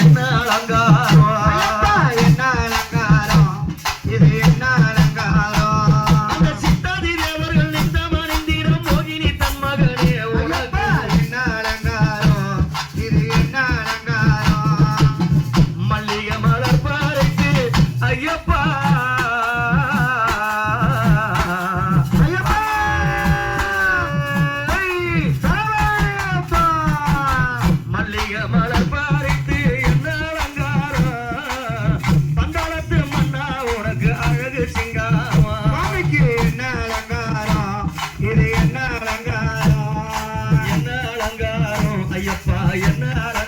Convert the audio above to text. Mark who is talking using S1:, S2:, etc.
S1: என்ன
S2: ஐயப்பா